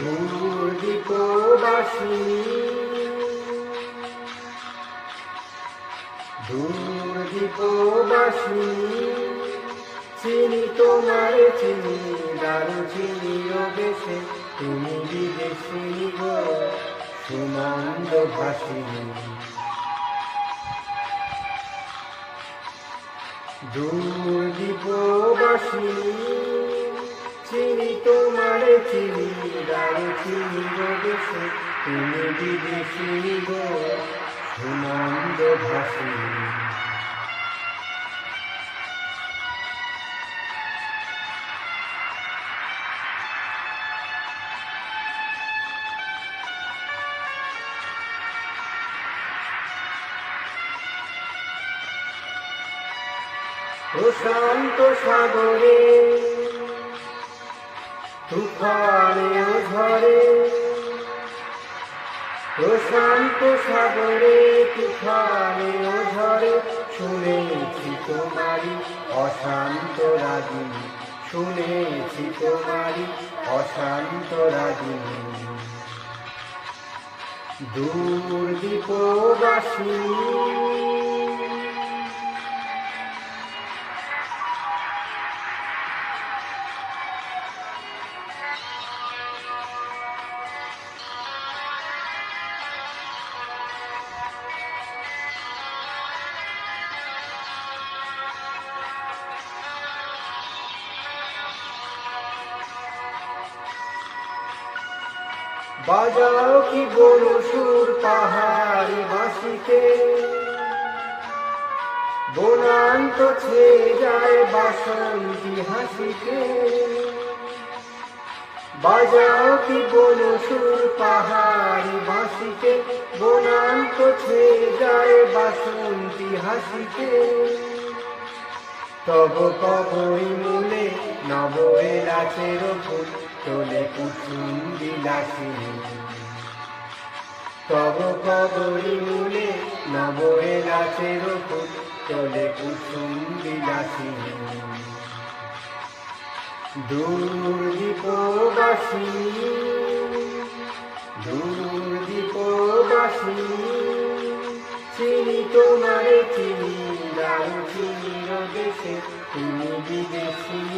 দূরদীপবাসী দূরদীপবাসী চিনি তোমার চিনি দারু চিনি দেশে তুমি বিদেশি গো সুমন্দ ভাসিনী দূরদীপবাসী চিনি তোমার চিনি দারু চিনি দেশে তুমি বিদেশি গো সুমন্দ ভাসিনী প্রশান্ত সাগরে তুফানে ঝরে প্রশান্ত সাগরে তুফানে ঝরে শুনেছি তোমারি অশান্ত রাগিনী, শুনেছি তোমারি অশান্ত রাগিনী। দূর দীপবাসী বাজাও কি বড় সুর পাহাড়ি বাসিতে বনান্ত ছেয়ে যায় বাসন্তী হাসিতে। বাজাও কি বড় সুর পাহাড়ি বাসিতে বনান্ত ছেয়ে যায় বাসন্তী হাসিতে। তব কবই মূলে নব এলাচের ফুল। তোলে কুসুম বিলাসিনী তব কবই মূলে নব এলাচের ফুল তোলে কুসুম বিলাসিনী দূর দীপবাসী দূর দীপবাসী, চিনি তোমারে চিনি দেশে তুমি বিদেশি।